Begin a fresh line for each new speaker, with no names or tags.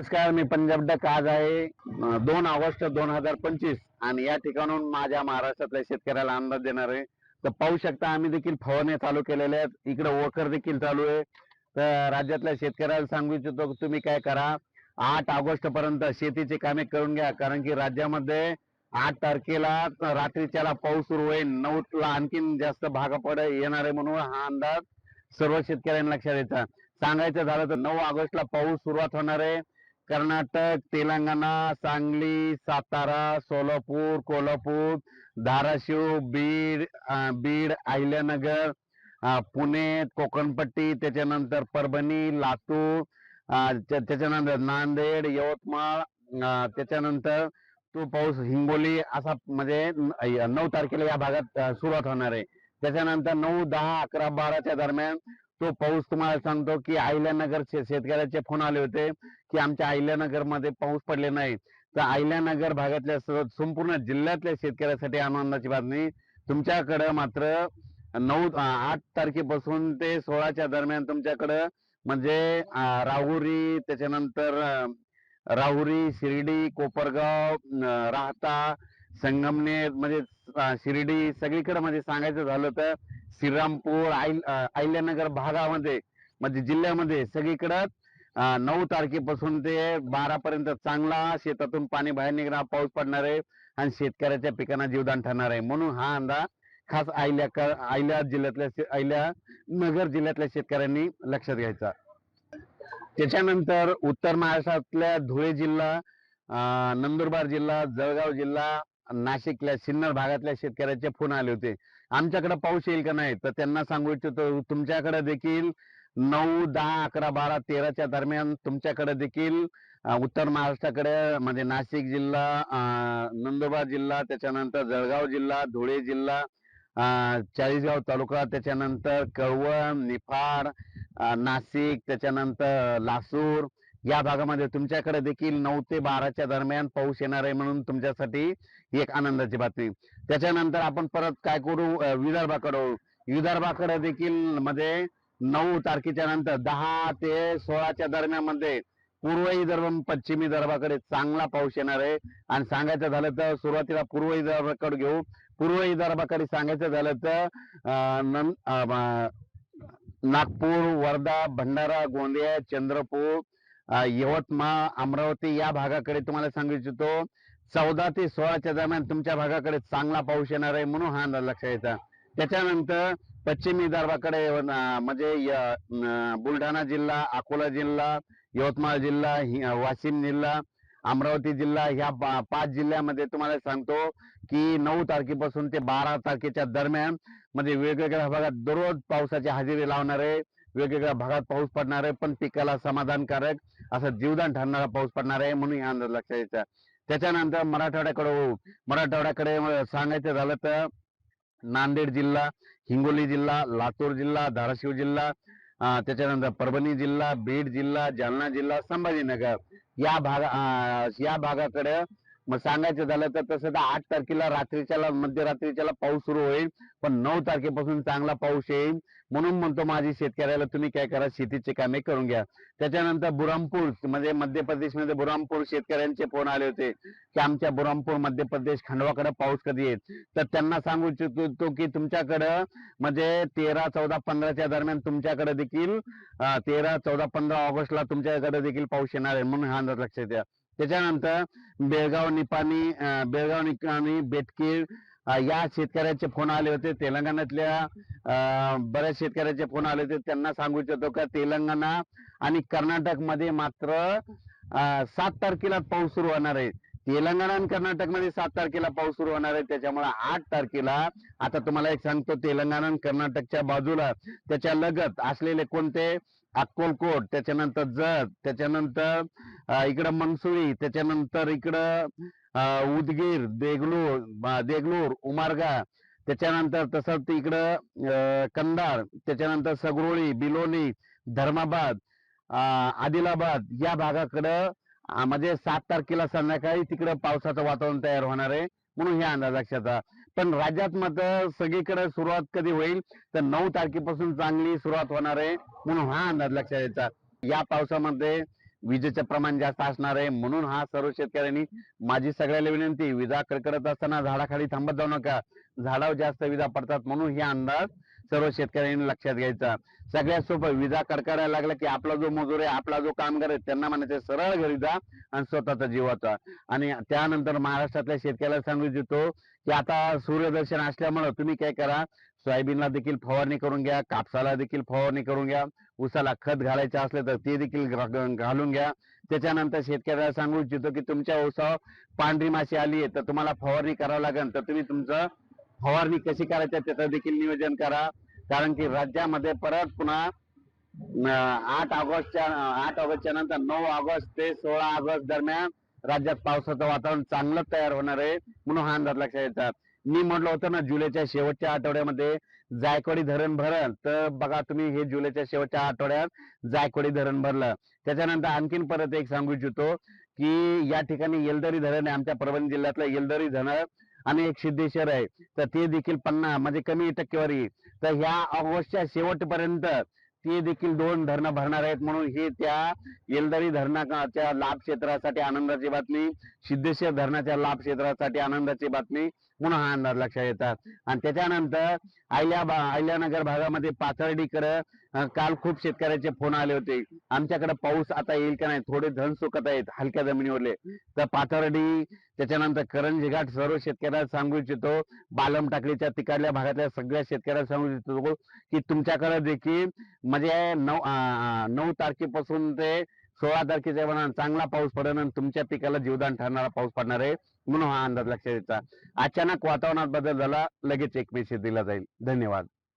नमस्कार मी पंजाब डक आज आहे दोन ऑगस्ट दोन हजार पंचवीस. आणि या ठिकाणून माझ्या महाराष्ट्रातल्या शेतकऱ्याला अंदाज देणार आहे. तर पाहू शकता आम्ही देखील फवारण्या चालू केलेल्या आहेत. इकडे वखर देखील चालू आहे. तर राज्यातल्या शेतकऱ्याला सांगू इच्छितो की तुम्ही काय करा. आठ ऑगस्ट पर्यंत शेतीचे कामे करून घ्या. कारण की राज्यामध्ये आठ तारखेला रात्रीच्याला पाऊस सुरू होईल. नऊला आणखीन जास्त भागा पड येणार आहे म्हणून हा अंदाज सर्व शेतकऱ्यांना लक्षात येतात सांगायचं झालं तर नऊ ऑगस्टला पाऊस सुरुवात होणार आहे. कर्नाटक तेलंगणा सांगली सातारा सोलापूर कोल्हापूर धाराशिव बीड बीड अहिल्यानगर पुणे कोकणपट्टी त्याच्यानंतर परभणी लातूर त्याच्यानंतर नांदेड यवतमाळ त्याच्यानंतर तो पाऊस हिंगोली असा म्हणजे नऊ तारखेला या भागात सुरुवात होणार आहे. त्याच्यानंतर नऊ दहा अकरा बाराच्या दरम्यान तो पाऊस तुम्हाला सांगतो की अहिल्यानगर शेतकऱ्याचे फोन आले होते की आमच्या आहिल्यानगरमध्ये पाऊस पडले नाही. तर अहिल्यानगर भागातल्या संपूर्ण जिल्ह्यातल्या शेतकऱ्यासाठी आनंदाची बातमी. तुमच्याकडं मात्र नऊ आठ तारखेपासून ते सोळाच्या दरम्यान तुमच्याकडं म्हणजे राहुरी त्याच्यानंतर राहुरी शिर्डी कोपरगाव राहता संगमनेर म्हणजे शिर्डी सगळीकडे म्हणजे सांगायचं झालं तर श्रीरामपूर अहिल्यानगर भागामध्ये म्हणजे जिल्ह्यामध्ये सगळीकडं नऊ तारखेपासून ते बारा पर्यंत चांगला शेतातून पाणी बाहेर निघणार पाऊस पडणार आहे आणि शेतकऱ्याच्या पिकांना जीवदान ठरणार आहे. म्हणून हा अंदाज खास अहिल्या अहिल्या जिल्ह्यातल्या शे- अहिल्या नगर जिल्ह्यातल्या शेतकऱ्यांनी लक्षात घ्यायचा. त्याच्यानंतर उत्तर महाराष्ट्रातल्या धुळे जिल्हा नंदुरबार जिल्हा जळगाव जिल्हा नाशिकल्या सिन्नर भागातल्या शेतकऱ्याचे फोन आले होते. आमच्याकडे पाऊस येईल का नाही? तर त्यांना सांगू इच्छितो तुमच्याकडे देखील नऊ दहा अकरा बारा तेराच्या दरम्यान तुमच्याकडे देखील उत्तर महाराष्ट्राकडे म्हणजे नाशिक जिल्हा नंदुरबार जिल्हा त्याच्यानंतर जळगाव जिल्हा धुळे जिल्हा चाळीसगाव तालुका त्याच्यानंतर कळवण निफाड नाशिक त्याच्यानंतर लासूर या भागामध्ये तुमच्याकडे देखील नऊ ते बाराच्या दरम्यान पाऊस येणार आहे म्हणून तुमच्यासाठी एक आनंदाची बातमी. त्याच्यानंतर आपण परत काय करू? अं, विदर्भाकडे विदर्भाकडे देखील मध्ये नऊ तारखेच्या नंतर दहा ते सोळाच्या दरम्यानमध्ये पूर्व विदर्भ पश्चिमी विदर्भाकडे चांगला पाऊस येणार आहे. आणि सांगायचं झालं तर सुरुवातीला पूर्व विदर्भाकडे घेऊ. पूर्व विदर्भाकडे सांगायचं झालं तर नागपूर वर्धा भंडारा गोंदिया चंद्रपूर यवतमाळ अमरावती या भागाकडे तुम्हाला सांगू इच्छितो. चौदा ते सोळाच्या दरम्यान तुमच्या भागाकडे चांगला पाऊस येणार आहे म्हणून हा अंदाज लक्षात यायचा त्याच्यानंतर पश्चिम विदर्भाकडे म्हणजे बुलढाणा जिल्हा अकोला जिल्हा यवतमाळ जिल्हा वाशिम जिल्हा अमरावती जिल्हा ह्या पाच जिल्ह्यामध्ये तुम्हाला सांगतो की नऊ तारखेपासून ते बारा तारखेच्या दरम्यान म्हणजे वेगवेगळ्या भागात दररोज पावसाची हजेरी लावणार आहे वेगवेगळ्या भागात पाऊस पडणार आहे पण पिकाला समाधानकारक असं जीवदान ठरणारा पाऊस पडणार आहे म्हणून हा अंदाज लक्षात यायचा त्याच्यानंतर मराठवाड्याकडे मराठवाड्याकडे सांगायचं झालं तर नांदेड जिल्हा हिंगोली जिल्हा लातूर जिल्हा धाराशिव जिल्हा त्याच्यानंतर परभणी जिल्हा बीड जिल्हा जालना जिल्हा संभाजीनगर. या भागा अं, या भागाकडे मग सांगायचं झालं तर तसं तर आठ तारखेला रात्रीच्याला मध्यरात्रीच्याला पाऊस सुरू होईल. पण नऊ तारखेपासून चांगला पाऊस येईल. म्हणून म्हणतो माझी शेतकऱ्याला तुम्ही काय करा शेतीचे कामे करून घ्या. त्याच्यानंतर बुरामपूर म्हणजे मध्य प्रदेशमध्ये बुरामपूर शेतकऱ्यांचे फोन आले होते की आमच्या बुरामपूर मध्य प्रदेश खंडवाकडे पाऊस कधी येत तर त्यांना सांगू इच्छितो की तुमच्याकडं म्हणजे तेरा चौदा पंधराच्या दरम्यान तुमच्याकडे देखील तेरा चौदा पंधरा ऑगस्टला तुमच्याकडे देखील पाऊस येणार आहे. म्हणून हा अंदाज लक्षात द्या त्याच्यानंतर बेळगाव निपाणी बेळगाव निपाणी बेटकीळ या शेतकऱ्याचे फोन आले होते. तेलंगणातल्या बऱ्याच शेतकऱ्याचे फोन आले होते. त्यांना सांगू इच्छितो का तेलंगणा आणि कर्नाटकमध्ये मात्र सात तारखेला पाऊस सुरू होणार आहे. तेलंगणा आणि कर्नाटकमध्ये सात तारखेला पाऊस सुरू होणार आहे. त्याच्यामुळे आठ तारखेला आता तुम्हाला एक सांगतो तेलंगणा आणि कर्नाटकच्या बाजूला त्याच्या लगत असलेले कोणते अक्कोलकोट त्याच्यानंतर जत त्याच्यानंतर इकडं मनसुळी त्याच्यानंतर इकडं उदगीर देगलूर देगलूर उमारगा त्याच्यानंतर तसंच इकडं अं, कंधार त्याच्यानंतर सगरोळी बिलोली धर्माबाद आदिलाबाद या भागाकडं म्हणजे सात तारखेला संध्याकाळी तिकडं पावसाचं वातावरण तयार होणार आहे. म्हणून हे अंदाज लक्षात पण राज्यात मात्र सगळीकडे सुरुवात कधी होईल? तर नऊ तारखेपासून चांगली सुरुवात होणार आहे म्हणून हा अंदाज लक्षात यायचा. या पावसामध्ये विजेचं प्रमाण जास्त असणार आहे म्हणून हा सर्व शेतकऱ्यांनी माझी सगळ्याला विनंती विजा कडकडत असताना झाडाखाली थांबत जाऊ नका. झाडावर जास्त विजा पडतात म्हणून हे अंदाज सर्व शेतकऱ्यांनी लक्षात घ्यायचा. सगळ्यात सोपं विजा कडकडायला लागला की आपला जो मजूर आहे आपला जो कामगार आहे त्यांना म्हणायचं सरळ घरी जा आणि स्वतःचा जीवाचा आणि त्यानंतर महाराष्ट्रातल्या शेतकऱ्याला सांगू इच्छितो की आता सूर्यदर्शन असल्यामुळं तुम्ही काय करा सोयाबीनला देखील फवारणी करून घ्या कापसाला देखील फवारणी करून घ्या उसाला खत घालायचे असले तर ते देखील घालून घ्या. त्याच्यानंतर शेतकऱ्याला सांगू इच्छितो की तुमच्या उसावर पांढरी माशी आली आहे तर तुम्हाला फवारणी करावं लागेल तर तुम्ही तुमचं फवारणी कशी करायची त्याचं देखील नियोजन करा. कारण की राज्यामध्ये परत पुन्हा आठ ऑगस्टच्या आठ ऑगस्टच्या नंतर नऊ ऑगस्ट ते सोळा ऑगस्ट दरम्यान राज्यात पावसाचं वातावरण चांगलं तयार होणार आहे म्हणून हा अंदाज लक्षात येतात मी म्हटलं होतं ना जुलैच्या शेवटच्या आठवड्यामध्ये जायकवाडी धरण भरल. तर बघा तुम्ही हे जुलैच्या शेवटच्या आठवड्यात जायकवाडी धरण भरलं. त्याच्यानंतर आणखीन परत एक सांगू इच्छितो की या ठिकाणी येलदरी धरण आहे. आमच्या परभणी जिल्ह्यातलं येलदरी धरण आणि एक सिद्धेश्वर आहे. तर ते देखील पन्नास म्हणजे कमी टक्केवारी. तर ह्या ऑगस्टच्या शेवटपर्यंत ते देखील दोन धरणं भरणार आहेत म्हणून हे त्या येलदारी धरणाच्या लाभ क्षेत्रासाठी आनंदाची बातमी सिद्धेश्वर धरणाच्या लाभ क्षेत्रासाठी आनंदाची बातमी. म्हणून हा अंदाज लक्षात येतात. आणि त्याच्यानंतर आयल्या अहिल्यानगर भागामध्ये पाथर्डीकडं काल खूप शेतकऱ्याचे फोन आले होते. आमच्याकडे पाऊस आता येईल का नाही? थोडे धन सुकत आहेत हलक्या जमिनीवरले. तर पाथर्डी त्याच्यानंतर करंजी घाट सर्व शेतकऱ्याला सांगू इच्छितो. बालम टाकळीच्या तिकडल्या भागातल्या सगळ्या शेतकऱ्याला सांगू इच्छितो की तुमच्याकडे देखील म्हणजे नऊ नऊ तारखेपासून ते सोळा तारखेच्या दरम्यान चांगला पाऊस पडेल आणि तुमच्या पिकाला जीवदान ठरणारा पाऊस पडणार आहे म्हणून हा अंदाज लक्षात येतात अचानक वातावरणात बदल झाला लगेच एक मेसेज दिला जाईल. धन्यवाद.